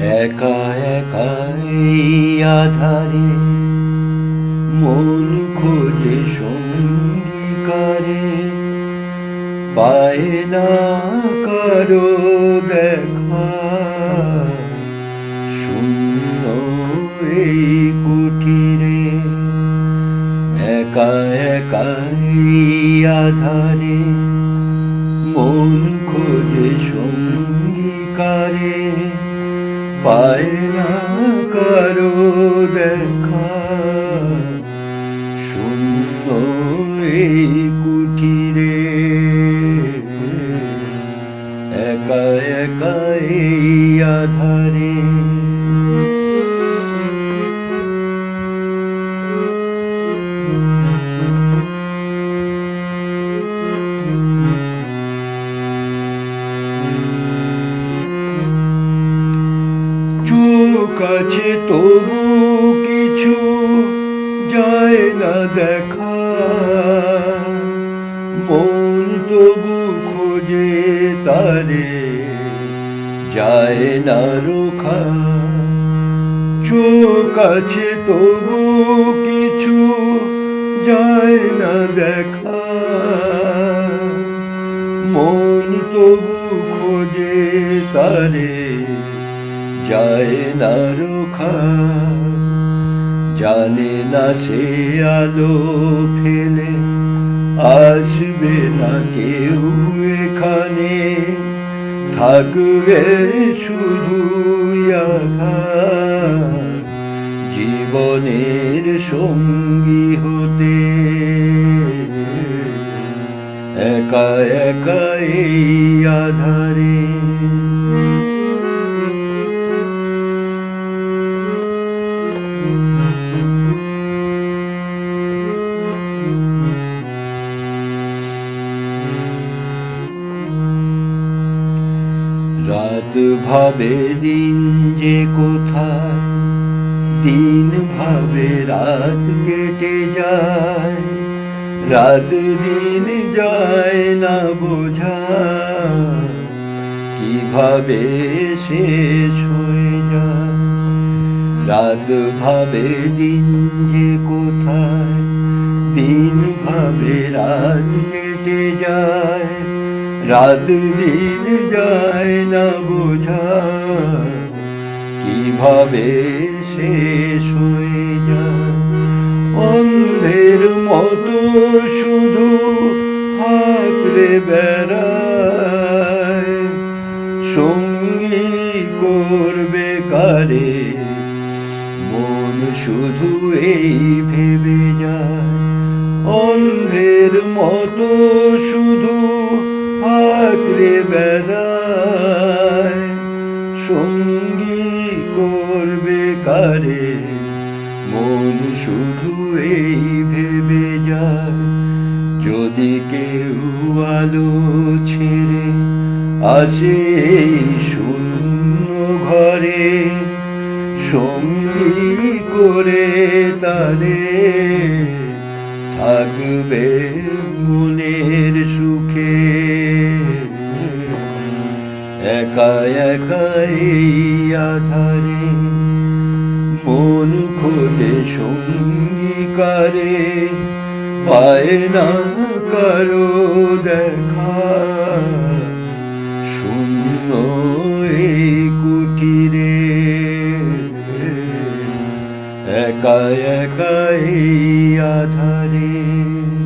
একা একা এই আধারে মন খোঁজে সঙ্গীকারে। পায় না কারও দেখা। শূন্য এই কুটিরে একা একা এই আধারে মন পায় না কারও দেখা। শূন্য এই কুটিরে একা একা এই আধারে আছে তবু কিছু যায় না দেখা। মন তবু খোঁজে তারে, যায় না রোখা। চোখ আছে তবু কিছু যায় না দেখা। মন তবু খোঁজে তারে যায় না রোখা। জানে না সে আলো ফেলে। আসবে না কেউ এখানে। থাকবে শুধু জীবনের সঙ্গী হতে। একা একা এই আধারে। ভাবে দিন যে কোথায়, দিন ভাবে রাত কেটে যায়, রাত দিন যায় না বোঝা কীভাবে শেষ হয়ে যায়? রাত ভাবে দিন যে কোথায়, দিন ভাবে রাত কেটে যায়। রাত দিন যায় না বোঝা। কীভাবে শেষ হয়ে যায়? অন্ধের মতো শুধু হাতরে বেড়ায়। সঙ্গী করবে কারে? মন শুধু এই ভেবে যায়। অন্ধের মতো শুধু হাতরে বেড়ায় সঙ্গী করবে কারে? মন শুধু এই ভেবে যায়, যদি কেউ আলো ছেড়ে আসে শূন্য ঘরে, সঙ্গী করে তারে থাকবে একা একা এই আধারে মন খোলে সঙ্গীকারে পায় না কারও দেখা। শূন্য এই কুটিরে। একা একা এই আধারে।